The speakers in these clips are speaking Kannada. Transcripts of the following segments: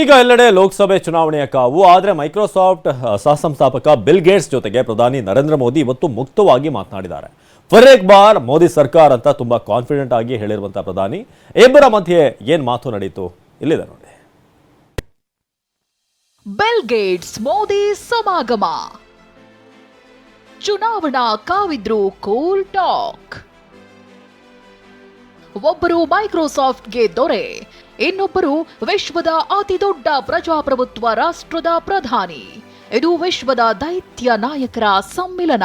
ಈಗ ಎಲ್ಲೆಡೆ ಲೋಕಸಭೆ ಚುನಾವಣೆಯ ಕಾವು. ಆದರೆ ಮೈಕ್ರೋಸಾಫ್ಟ್ ಸಹಸಂಸ್ಥಾಪಕ ಬಿಲ್ ಗೇಟ್ಸ್ ಜೊತೆಗೆ ಪ್ರಧಾನಿ ನರೇಂದ್ರ ಮೋದಿ ಇವತ್ತು ಮುಕ್ತವಾಗಿ ಮಾತನಾಡಿದ್ದಾರೆ. ಫರೇಕ್ ಬಾರ್, ಮೋದಿ ಸರ್ಕಾರ ಅಂತ ತುಂಬಾ ಕಾನ್ಫಿಡೆಂಟ್ ಆಗಿ ಹೇಳಿರುವಂತಹ ಪ್ರಧಾನಿ. ಇಬ್ಬರ ಮಧ್ಯೆ ಏನ್ ಮಾತು ನಡೀತು? ಇಲ್ಲಿದೆ ನೋಡಿ. ಬಿಲ್ ಗೇಟ್ಸ್, ಮೋದಿ ಸಮಾಗಮ. ಚುನಾವಣಾ ಕಾವಿದ್ರು ಕೂಲ್ ಟಾಕ್ ಒಬ್ಬರು ಮೈಕ್ರೋಸಾಫ್ಟ್ಗೆ ದೊರೆ, ಇನ್ನೊಬ್ಬರು ವಿಶ್ವದ ಅತಿದೊಡ್ಡ ಪ್ರಜಾಪ್ರಭುತ್ವ ರಾಷ್ಟ್ರದ ಪ್ರಧಾನಿ. ಇದು ವಿಶ್ವದ ದೈತ್ಯ ನಾಯಕರ ಸಮ್ಮಿಲನ.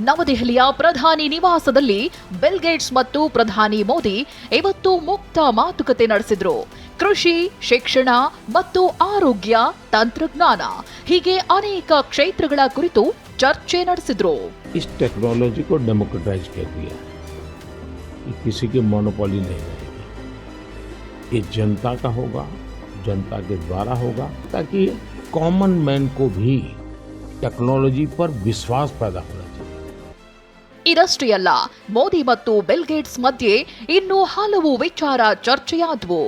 ನವದೆಹಲಿಯ ಪ್ರಧಾನಿ ನಿವಾಸದಲ್ಲಿ ಬಿಲ್ ಗೇಟ್ಸ್ ಮತ್ತು ಪ್ರಧಾನಿ ಮೋದಿ ಇವತ್ತು ಮುಕ್ತ ಮಾತುಕತೆ ನಡೆಸಿದ್ರು. ಕೃಷಿ ಶಿಕ್ಷಣ ಮತ್ತು ಆರೋಗ್ಯ ತಂತ್ರಜ್ಞಾನ ಹೀಗೆ ಅನೇಕ ಕ್ಷೇತ್ರಗಳ ಕುರಿತು ಚರ್ಚೆ ನಡೆಸಿದ್ರು इस टेक्नोलॉजी को डेमोक्रेटाइज कर दिया है ये किसी की मोनोपोली नहीं रहेगी ये जनता का होगा जनता के द्वारा होगा ताकि कॉमन मैन को भी टेक्नोलॉजी पर विश्वास पैदा होना चाहिए ಇದಷ್ಟೇ ಅಲ್ಲ ಮೋದಿ ಮತ್ತು ಬಿಲ್ ಗೇಟ್ಸ್ ಮಧ್ಯೆ ಇನ್ನೂ ಹಲವು ವಿಚಾರ ಚರ್ಚೆಯಾದವು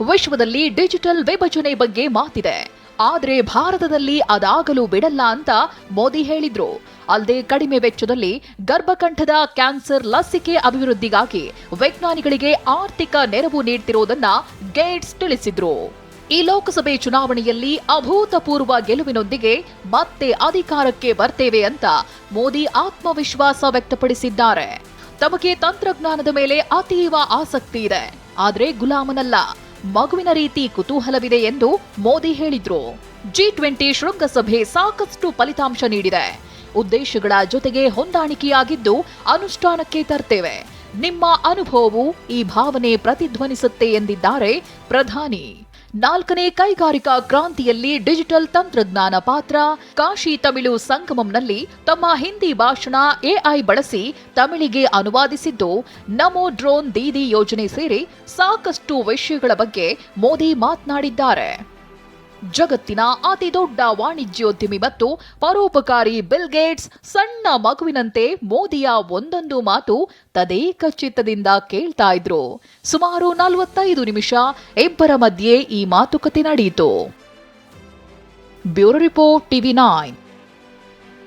ವಿಶ್ವದಲ್ಲಿ ಡಿಜಿಟಲ್ ವಿಭಜನೆ ಬಗ್ಗೆ ಮಾತಿದೆ. ಆದರೆ ಭಾರತದಲ್ಲಿ ಅದಾಗಲು ಬಿಡಲ್ಲ ಅಂತ ಮೋದಿ ಹೇಳಿದ್ರು. ಅಲ್ಲದೆ ಕಡಿಮೆ ವೆಚ್ಚದಲ್ಲಿ ಗರ್ಭಕಂಠದ ಕ್ಯಾನ್ಸರ್ ಲಸಿಕೆ ಅಭಿವೃದ್ಧಿಗಾಗಿ ವಿಜ್ಞಾನಿಗಳಿಗೆ ಆರ್ಥಿಕ ನೆರವು ನೀಡ್ತಿರೋದನ್ನ ಗೇಟ್ಸ್ ತಿಳಿಸಿದ್ರು. ಈ ಲೋಕಸಭೆ ಚುನಾವಣೆಯಲ್ಲಿ ಅಭೂತಪೂರ್ವ ಗೆಲುವಿನೊಂದಿಗೆ ಮತ್ತೆ ಅಧಿಕಾರಕ್ಕೆ ಬರ್ತೇವೆ ಅಂತ ಮೋದಿ ಆತ್ಮವಿಶ್ವಾಸ ವ್ಯಕ್ತಪಡಿಸಿದ್ದಾರೆ. ತಮಗೆ ತಂತ್ರಜ್ಞಾನದ ಮೇಲೆ ಅತೀವ ಆಸಕ್ತಿ ಇದೆ. ಆದರೆ ಗುಲಾಮನಲ್ಲ. ಮಗುವಿನ ರೀತಿ ಕುತೂಹಲವಿದೆ ಎಂದು ಮೋದಿ ಹೇಳಿದ್ರು. ಜಿ ಟ್ವೆಂಟಿ ಶೃಂಗಸಭೆ ಸಾಕಷ್ಟು ಫಲಿತಾಂಶ ನೀಡಿದೆ. ಉದ್ದೇಶಗಳ ಜೊತೆಗೆ ಹೊಂದಾಣಿಕೆಯಾಗಿದ್ದು ಅನುಷ್ಠಾನಕ್ಕೆ ತರ್ತೇವೆ. ನಿಮ್ಮ ಅನುಭವವು ಈ ಭಾವನೆ ಪ್ರತಿಧ್ವನಿಸುತ್ತೆ ಎಂದಿದ್ದಾರೆ ಪ್ರಧಾನಿ. ನಾಲ್ಕನೇ ಕೈಗಾರಿಕಾ ಕ್ರಾಂತಿಯಲ್ಲಿ ಡಿಜಿಟಲ್ ತಂತ್ರಜ್ಞಾನ ಪಾತ್ರ. ಕಾಶಿ ತಮಿಳು ಸಂಗಮಂನಲ್ಲಿ ತಮ್ಮ ಹಿಂದಿ ಭಾಷಣ ಎಐ ಬಳಸಿ ತಮಿಳಿಗೆ ಅನುವಾದಿಸಿದ್ದು, ನಮೋ ಡ್ರೋನ್ ದೀದಿ ಯೋಜನೆ ಸೇರಿ ಸಾಕಷ್ಟು ವಿಷಯಗಳ ಬಗ್ಗೆ ಮೋದಿ ಮಾತನಾಡಿದ್ದಾರೆ. ಜಗತ್ತಿನ ಅತಿ ದೊಡ್ಡ ವಾಣಿಜ್ಯೋದ್ಯಮಿ ಮತ್ತು ಪರೋಪಕಾರಿ ಬಿಲ್ ಗೇಟ್ಸ್ ಸಣ್ಣ ಮಗುವಿನಂತೆ ಮೋದಿಯ ಒಂದೊಂದು ಮಾತು ತದೇಕ ಚಿತ್ತದಿಂದ ಕೇಳ್ತಾ ಇದ್ರು. ಸುಮಾರು ನಲವತ್ತೈದು ನಿಮಿಷ ಇಬ್ಬರ ಮಧ್ಯೆ ಈ ಮಾತುಕತೆ ನಡೆಯಿತು. Bureau report TV nine.